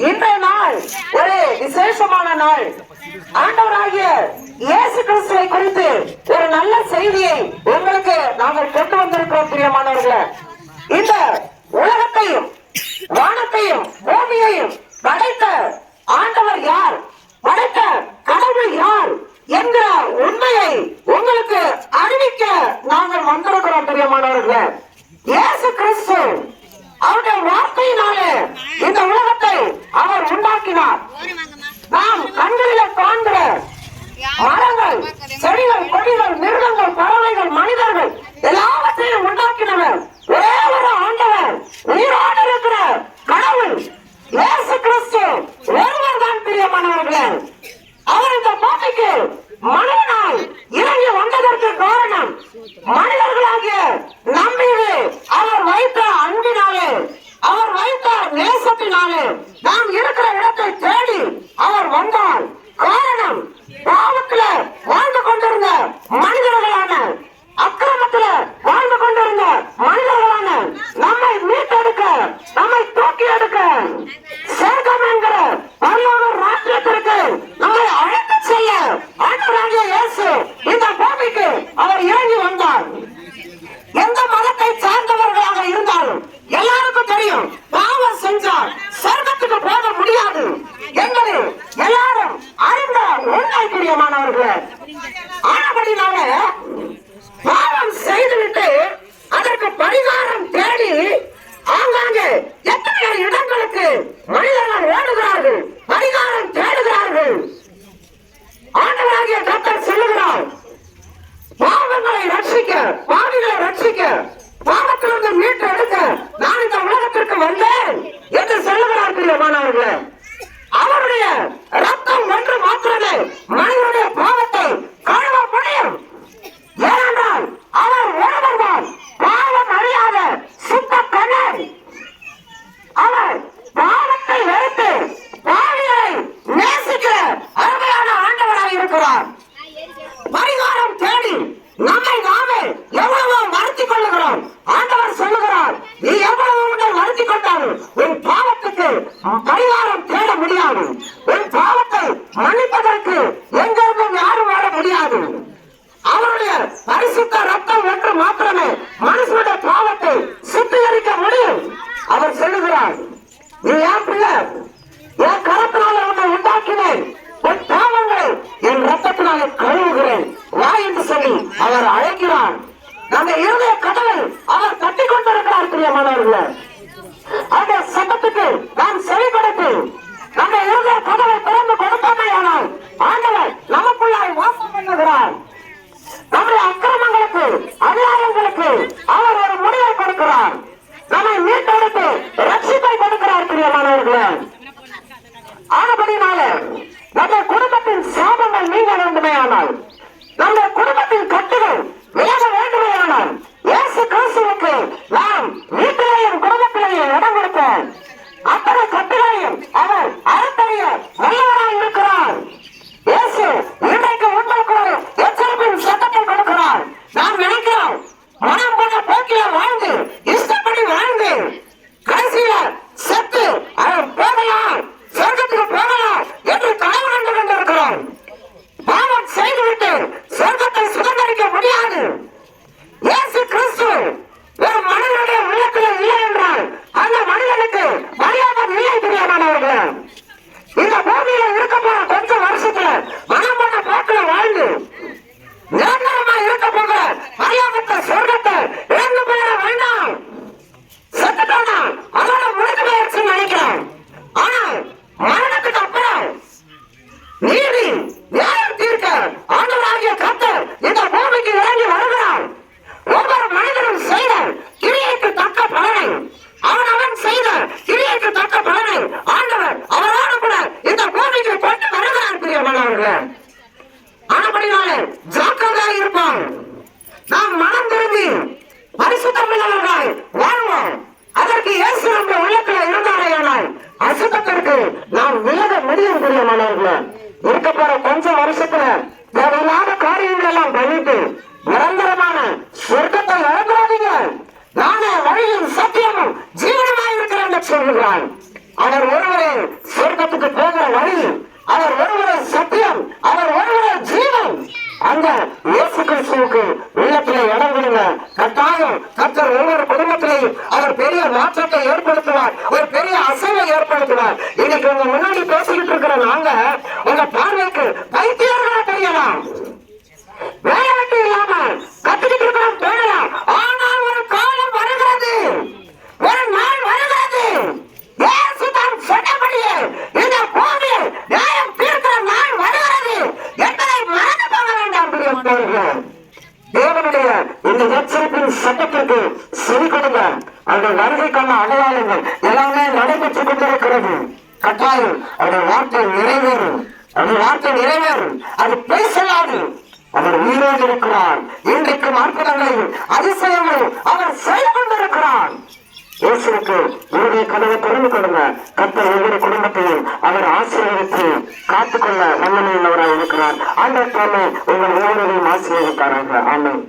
இன்றைய நாள் ஒரு விசேஷமான நாள். ஆண்டவராகிய இயேசு கிறிஸ்துவை குறித்து ஒரு நல்ல செய்தியை உங்களுக்கு நாங்கள் கொண்டு வந்திருக்கிறோம் பிரியமானவர்களே இந்த உலகத்தையும் வானத்தையும் பூமியையும் படைத்த ஆண்டவர் யார்? படைத்த கடவுள் யார்? என்கிற உண்மையை உங்களுக்கு அறிவிக்க நாங்கள் வந்திருக்கிறோம் பிரியமானவர்களே இயேசு கிறிஸ்து அவருடைய வார்த்தையினாலே இந்த உலகத்தை அவர் உண்டாக்கினார். நாம் கண்களிலே காண்கிற மரங்கள் செடிகள் கொடிகள் மிருகங்கள் பறவைகள் மனிதர்கள் எல்லாவற்றையும் உண்டாக்கினவர். ஒரே ஒரு ஆண்டவர் உயிரோடு இருக்கிற கடவுள் இயேசு கிறிஸ்து ஒருவர் தான் பிரியமானவர்களே அவர் இந்த பூமிக்கு மனிதனால் இறங்கி வந்ததற்கு காரணம் மனிதர்களாகிய நம்மீது அவர் வைத்த அன்பினாலே அவர் வைத்த நேசத்தினாலே நாம் இருக்கிற இடத்தை தேடி அவர் வந்தார் காரணம் பாவத்துல வாழ்ந்து கொண்டிருந்த மனிதர்களான அக்கிரமத்துல வாழ்ந்து கொண்டிருந்த மனிதர்களான நம்மை மீட்டெடுக்க நம்மை தூக்கி எடுக்க சேர்க்கம் என்கிற பரலோக ராஜ்யத்திற்கு நம்மை அழைத்து செல்ல ஆண்டவராகிய இயேசு இந்த பூமிக்கு அவர் இறங்கி இடங்களுக்கு மனிதர்கள் ஓடுகிறார்கள் பரிகாரம் தேடுகிறார்கள். ஆண்டவராகிய கத்தர் சொல்லுகிறார் பாவங்களை ரட்சிக்க பாவிகளை ரட்சிக்க பாவத்திலிருந்து மீட்டு எடுக்க நான் இந்த உலகத்திற்கு வந்தேன் என்று சொல்லுகிறார் பிரியமானவர்களே. அவருடைய ரத்தம் ஒன்று மாத்திரமே மனிதனுடைய பாவத்தை கழுவ முடியும். ஆண்டவராக பரிகாரம் தேடி நம்மை நாமே எவ்வளவோ வருத்திக் கொள்ளுகிறோம். ஆண்டவர் சொல்லுகிறார் நீ எவ்வளவு உன்னை வருத்திக் கொண்டாலும் உன் பாவத்துக்கு பரிகாரம் தேட முடியாது. உன் பாவத்தை மன்னிப்பதற்கு எங்கிருந்தும் யாரும் வாழ முடியாது. அவருடைய பரிசுத்த ரத்தம் என்று மாத்திரமே மனுஷனுடைய பாவத்தை சுத்திகரிக்க முடியும். அவர் சொல்லுகிறார் நீ அவர் அழைக்கிறார். நம்ம இருதய கடவுள் அவர் தட்டி கொண்டிருக்கிறார் பிரியமானவர்களே அந்த சட்டத்துக்கு நாம் செவி கொடுத்து நம்ம இருதய கடவுள் திறந்து கொடுத்தோமே ஆனால் ஆண்டவர் நமக்குள்ளாய் வாசம் பண்ணுகிறார். நம்முடைய அக்கிரமங்களுக்கு அதிகாரங்களுக்கு அவர் ஒரு முடிவை கொடுக்கிறார். நம்மை மீட்டெடுத்து ரட்சிப்பை கொடுக்கிறார் பிரியமானவர்களே ஆனபடினால நம்ம குடும்பத்தின் சாபங்கள் நீங்க வேண்டுமே ஆனால் நம்ம குடும்பத்தின் கட்டுகள் விலக வேண்டுமே ஆனால் இயேசு கிறிஸ்துவுக்கு நாம் வீட்டிலேயும் குடும்பத்திலேயும் இடம் கொடுப்போம் அத்தனை கட்டுகளையும் அவர் அறத்தறிய வல்லவராய் இருக்கிறார் இயேசு இன்றைக்கு உங்களுக்கு ஒரு எச்சரிப்பின் சட்டத்தை கொடுக்கிறார் நாம் நினைக்கிறோம் மனம் போன போக்கில வாழ்ந்து இஷ்டப்படி வாழ்ந்து கடைசியில செத்து அவன் போகலாம் சொர்க்கத்துக்கு போகலாம் என்று கனவு கண்டு கொண்டிருக்கிறோம் பாவம் செய்துவிட்டு சொர்க்கத்தை சுதந்திரிக்க முடியாது இயேசு கிறிஸ்து ஒரு மனிதனுடைய உள்ளத்தில் இல்லை என்றால் அந்த மனிதனுக்கு மரியாதை இல்லை பிரியமானவர்களே இந்த பூமியில இருக்க போற கொஞ்ச வருஷத்துல மனம் பண்ண போக்குல வாழ்ந்து நிரந்தரமா இருக்க போகிற மரியாதை சொர்க்கத்தை இழந்து போயிட வேண்டாம் செத்துட்டோம்னா அதோட முடிஞ்சு போயிடுச்சுன்னு நினைக்கிறேன் ஆனால் மரணத்துக்கு அப்புறம் நீதி நியாயம் தீர்க்க ஆண்டவராகிய கர்த்தர் இந்த பூமிக்கு இறங்கி வருகிறார் ஒவ்வொரு மனிதனும் செய்த கிரியைக்கு தக்க பலனை அவன் அவன் செய்த கிரியைக்கு தக்க பலனை ஆண்டவர் அவரோடு கூட இந்த பூமிக்கு கொண்டு வருகிறார் பிரியமானவர்களே ஆனபடினாலே இருப்பார் நாம் மனம் திரும்பி பரிசுத்தமிழர்களாய் வாழ்வோம். அதற்கு இயேசு நம்ம உள்ளத்துல இருந்தாரையானால் அசுத்தத்திற்கு நாம் விலக முடியும் பிரியமானவர்களே. இருக்க போற கொஞ்சம் வருஷத்துல தேவையில்லாத காரியங்கள் எல்லாம் பண்ணிட்டு நிரந்தரமான சொர்க்கத்தை இழந்துடாதீங்க நானே வழியும் சத்தியமும் ஜீவனமாய் இருக்கிறேன் என்று சொல்லுகிறான். அவர் ஒருவரே சொர்க்கத்துக்கு போகிற வழி அவர் ஒருவரே சத்தியம் அவர் ஒருவரே ஜீவன். அந்த இயேசு கிறிஸ்துவுக்கு உள்ளத்திலே இடம் கொடுங்க. கட்டாயம் கத்தர் ஒவ்வொரு குடும்பத்திலையும் அவர் பெரிய மாற்றத்தை ஏற்படுத்துவார் ஒரு பெரிய அசைவை ஏற்படுத்துவார். இன்னைக்கு உங்க முன்னாடி பேசிக்கிட்டு இருக்கிற நாங்க உங்க பார்வைக்கு பைத்தியர்களா தெரியலாம். வேலை இல்லாம வேண்டாம் தேவனுடைய இந்த எச்சரிப்பின் சட்டத்திற்கு செவி கொடுங்க. அந்த வருகைக்கான அடையாளங்கள் எல்லாமே நடைபெற்றுக் கொண்டிருக்கிறது. கட்டாயம் அவருடைய வார்த்தை நிறைவேறும். அந்த வார்த்தை நிறைவேறும். அது பேசலாது அவர் உயிரோடு இருக்கிறார். இன்றைக்கும் அற்புதங்களையும் அதிசயங்களையும் அவர் செய்து கொண்டிருக்கிறார். இயேசுக்கு உங்களுடைய கதவை திறந்து கொடுங்க. கத்தர் ஒவ்வொரு குடும்பத்தையும் அவர் ஆசீர்வதித்து காத்துக்கொள்ள வல்லமையுள்ளவராக இருக்கிறார். அந்த உங்கள் ஒவ்வொருவரையும் ஆசீர்வதித்தாராங்க ஆமென்.